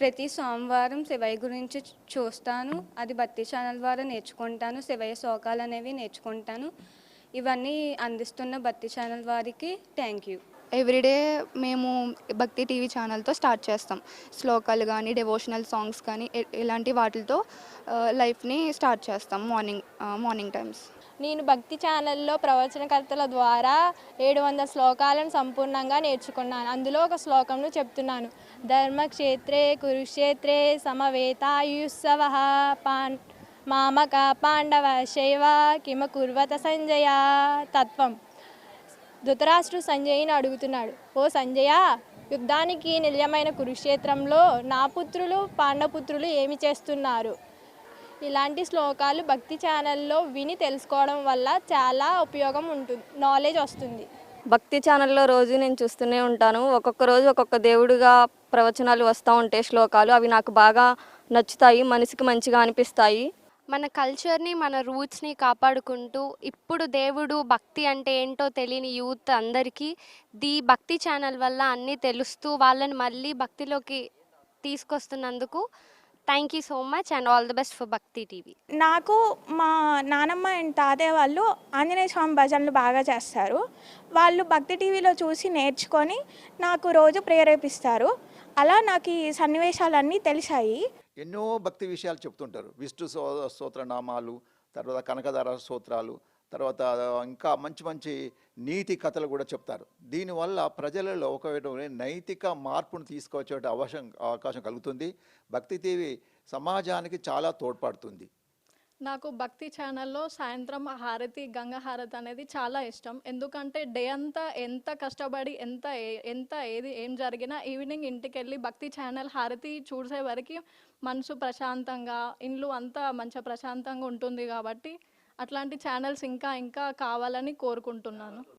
ప్రతి సోమవారం శివయ్య గురించి చూస్తాను. అది భక్తి ఛానల్ ద్వారా నేర్చుకుంటాను. శివయ్య శోకాలు అనేవి నేర్చుకుంటాను. ఇవన్నీ అందిస్తున్న భక్తి ఛానల్ వారికి థ్యాంక్ యూ. ఎవ్రీడే మేము భక్తి టీవీ ఛానల్తో స్టార్ట్ చేస్తాం. శ్లోకాలు కానీ డెవోషనల్ సాంగ్స్ కానీ ఇలాంటి వాటితో లైఫ్ని స్టార్ట్ చేస్తాం మార్నింగ్ మార్నింగ్ టైమ్స్. నేను భక్తి ఛానల్లో ప్రవచనకర్తల ద్వారా ఏడు వందల శ్లోకాలను సంపూర్ణంగా నేర్చుకున్నాను. అందులో ఒక శ్లోకంను చెప్తున్నాను. ధర్మక్షేత్రే కురుక్షేత్రే సమవేతాయుత్సవ పాన్ మామక పాండవ శైవ కిమ కుర్వత సంజయ తత్వం. ధృతరాష్ట్రుడు సంజయ్ని అడుగుతున్నాడు. ఓ సంజయ యుద్ధానికి నిలయమైన కురుక్షేత్రంలో నా పుత్రులు పాండపుత్రులు ఏమి చేస్తున్నారు ఇలాంటి శ్లోకాలు భక్తి ఛానల్లో విని తెలుసుకోవడం వల్ల చాలా ఉపయోగం ఉంటుంది నాలెడ్జ్ వస్తుంది. భక్తి ఛానల్లో రోజు నేను చూస్తూనే ఉంటాను. ఒక్కొక్క రోజు ఒక్కొక్క దేవుడిగా ప్రవచనాలు వస్తూ ఉంటాయి శ్లోకాలు అవి నాకు బాగా నచ్చుతాయి మనసుకి మంచిగా అనిపిస్తాయి. మన కల్చర్ని మన రూట్స్ని కాపాడుకుంటూ ఇప్పుడు దేవుడు భక్తి అంటే ఏంటో తెలియని యూత్ అందరికీ ది భక్తి ఛానల్ వల్ల అన్నీ తెలుస్తూ వాళ్ళని మళ్ళీ భక్తిలోకి తీసుకొస్తున్నందుకు thank you so much and all the best for Bhakti TV నాకు మా నానమ్మ అండ్ తాతయ్య వాళ్ళు ఆంజనేయ స్వామి భజనలు బాగా చేస్తారు. వాళ్ళు భక్తి టీవీలో చూసి నేర్చుకొని నాకు రోజు ప్రేరేపిస్తారు. అలా నాకు ఈ సన్నివేశాలన్నీ తెలిసాయి. ఎన్నో భక్తి విషయాలు చెప్తుంటారు. విష్ణు సో స్తోత్రనామాలు తర్వాత కనకధార స్తోత్రాలు తర్వాత ఇంకా మంచి మంచి నీతి కథలు కూడా చెప్తారు. దీనివల్ల ప్రజలలో ఒక నైతిక మార్పును తీసుకొచ్చే అవకాశం అవకాశం కలుగుతుంది. భక్తి టీవీ సమాజానికి చాలా తోడ్పడుతుంది. నాకు భక్తి ఛానల్లో సాయంత్రం హారతి గంగా హారతి అనేది చాలా ఇష్టం. ఎందుకంటే డే అంతా ఎంత కష్టపడి ఎంత ఎంత ఏది ఏం జరిగినా ఈవినింగ్ ఇంటికి వెళ్ళి భక్తి ఛానల్ హారతి చూసే వరకు మనసు ప్రశాంతంగా ఇండ్లు అంతా మంచిగా ప్రశాంతంగా ఉంటుంది కాబట్టి అట్లాంటి ఛానల్స్ ఇంకా ఇంకా కావాలని కోరుకుంటున్నాను.